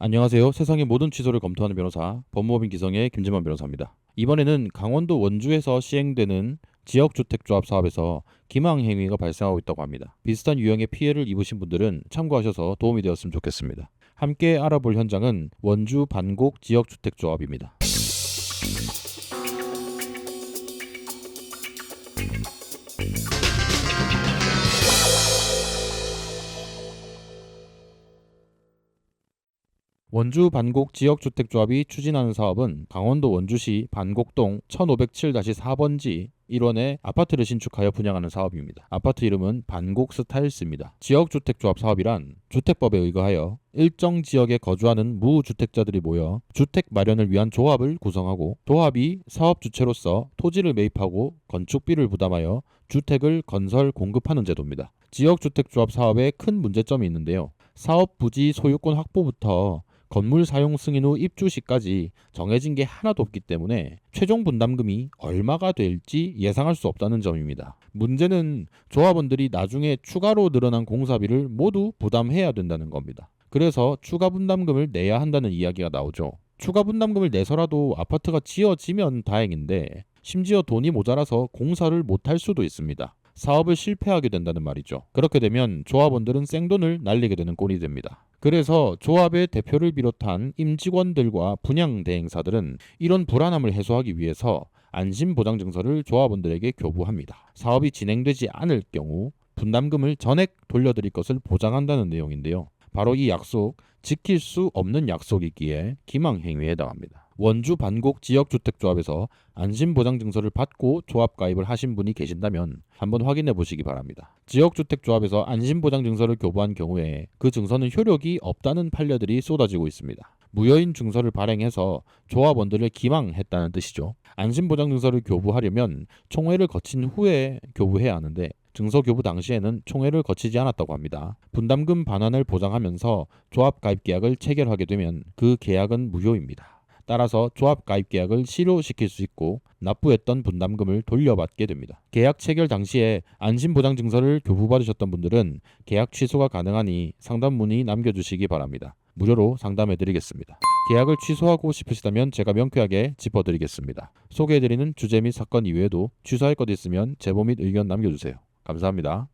안녕하세요. 세상의 모든 취소를 검토하는 변호사, 법무법인 기성의 김재만 변호사입니다. 이번에는 강원도 원주에서 시행되는 지역주택조합 사업에서 기망 행위가 발생하고 있다고 합니다. 비슷한 유형의 피해를 입으신 분들은 참고하셔서 도움이 되었으면 좋겠습니다. 함께 알아볼 현장은 원주 반곡 지역주택조합입니다. 원주 반곡 지역주택조합이 추진하는 사업은 강원도 원주시 반곡동 1507-4번지 1원의 아파트를 신축하여 분양하는 사업입니다. 아파트 이름은 반곡 스타일스입니다. 지역주택조합 사업이란 주택법에 의거하여 일정 지역에 거주하는 무주택자들이 모여 주택 마련을 위한 조합을 구성하고 조합이 사업 주체로서 토지를 매입하고 건축비를 부담하여 주택을 건설 공급하는 제도입니다. 지역주택조합 사업에 큰 문제점이 있는데요. 사업 부지 소유권 확보부터 건물 사용 승인 후 입주 시까지 정해진 게 하나도 없기 때문에 최종 분담금이 얼마가 될지 예상할 수 없다는 점입니다. 문제는 조합원들이 나중에 추가로 늘어난 공사비를 모두 부담해야 된다는 겁니다. 그래서 추가 분담금을 내야 한다는 이야기가 나오죠. 추가 분담금을 내서라도 아파트가 지어지면 다행인데 심지어 돈이 모자라서 공사를 못할 수도 있습니다. 사업을 실패하게 된다는 말이죠. 그렇게 되면 조합원들은 생돈을 날리게 되는 꼴이 됩니다. 그래서 조합의 대표를 비롯한 임직원들과 분양 대행사들은 이런 불안함을 해소하기 위해서 안심보장증서를 조합원들에게 교부합니다. 사업이 진행되지 않을 경우 분담금을 전액 돌려드릴 것을 보장한다는 내용인데요. 바로 이 약속 지킬 수 없는 약속이기에 기망행위에 해당합니다. 원주 반곡 지역주택조합에서 안심보장증서를 받고 조합 가입을 하신 분이 계신다면 한번 확인해 보시기 바랍니다. 지역주택조합에서 안심보장증서를 교부한 경우에 그 증서는 효력이 없다는 판례들이 쏟아지고 있습니다. 무효인 증서를 발행해서 조합원들을 기망했다는 뜻이죠. 안심보장증서를 교부하려면 총회를 거친 후에 교부해야 하는데 증서 교부 당시에는 총회를 거치지 않았다고 합니다. 분담금 반환을 보장하면서 조합 가입 계약을 체결하게 되면 그 계약은 무효입니다. 따라서 조합 가입 계약을 실효시킬 수 있고 납부했던 분담금을 돌려받게 됩니다. 계약 체결 당시에 안심보장 증서를 교부받으셨던 분들은 계약 취소가 가능하니 상담 문의 남겨주시기 바랍니다. 무료로 상담해드리겠습니다. 계약을 취소하고 싶으시다면 제가 명쾌하게 짚어드리겠습니다. 소개해드리는 주제 및 사건 이외에도 취소할 것 있으면 제보 및 의견 남겨주세요. 감사합니다.